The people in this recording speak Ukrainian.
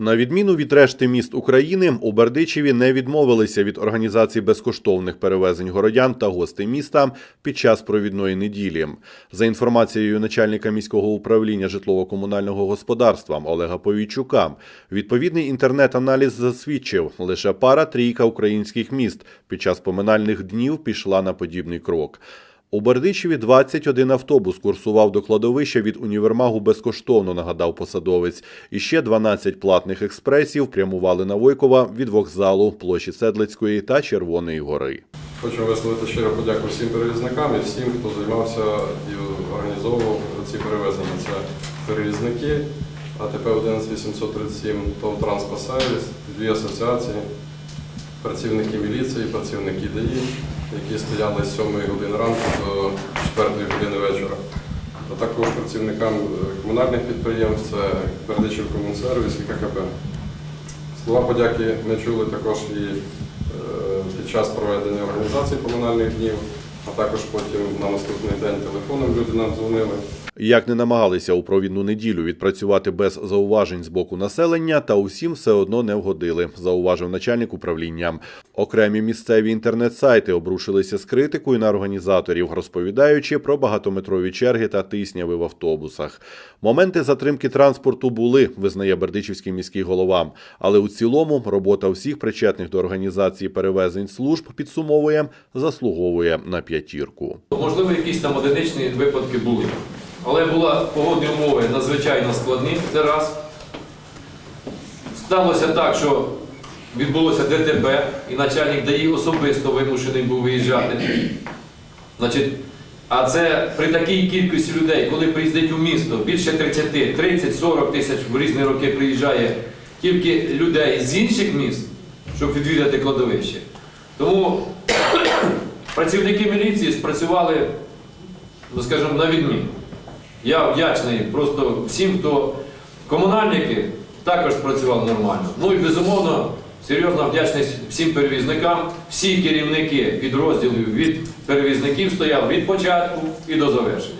На відміну від решти міст України, у Бердичеві не відмовилися від організації безкоштовних перевезень городян та гостей міста під час провідної неділі. За інформацією начальника міського управління житлово-комунального господарства Олега Повійчука, відповідний інтернет-аналіз засвідчив, лише пара трійка українських міст під час поминальних днів пішла на подібний крок. У Бердичеві 21 автобус курсував до кладовища від універмагу безкоштовно, нагадав посадовець. І ще 12 платних експресів прямували на Войкова від вокзалу, площі Седлицької та Червоної гори. Хочу висловити щиро подяку всім перевізникам і всім, хто займався і організовував ці перевезення. Це перевізники, АТП 11837, ТОВ «Транспорт Сервіс, дві асоціації, працівники міліції, працівники ДАІ, які стояли з 7 години ранку до 4 години вечора. А також працівникам е, комунальних підприємств, це Бердичів Комунсервіс і ККП. Слова подяки ми чули також і е, під час проведення організації комунальних днів, а також потім на наступний день телефоном люди нам дзвонили. Як не намагалися у провідну неділю відпрацювати без зауважень з боку населення, та усім все одно не вгодили, зауважив начальник управління. Окремі місцеві інтернет-сайти обрушилися з критикою на організаторів, розповідаючи про багатометрові черги та тисняви в автобусах. Моменти затримки транспорту були, визнає Бердичівський міський голова. Але у цілому робота всіх причетних до організації перевезень служб підсумовує, заслуговує на п'ятірку. Можливо, якісь там одиничні випадки були. Але були погодні умови надзвичайно складні. Це раз. Сталося так, що відбулося ДТП, і начальник ДАІ особисто вимушений був виїжджати. Значить, а це при такій кількості людей, коли приїздить у місто більше 30, 30, 40 тисяч в різні роки приїжджає тільки людей з інших міст, щоб відвідати кладовище. Тому працівники міліції спрацювали, ну скажімо, на відміну. Я вдячний просто всім, хто комунальники також працювали нормально. Ну і безумовно, серйозна вдячність всім перевізникам, всі керівники підрозділів від перевізників стояли від початку і до завершення.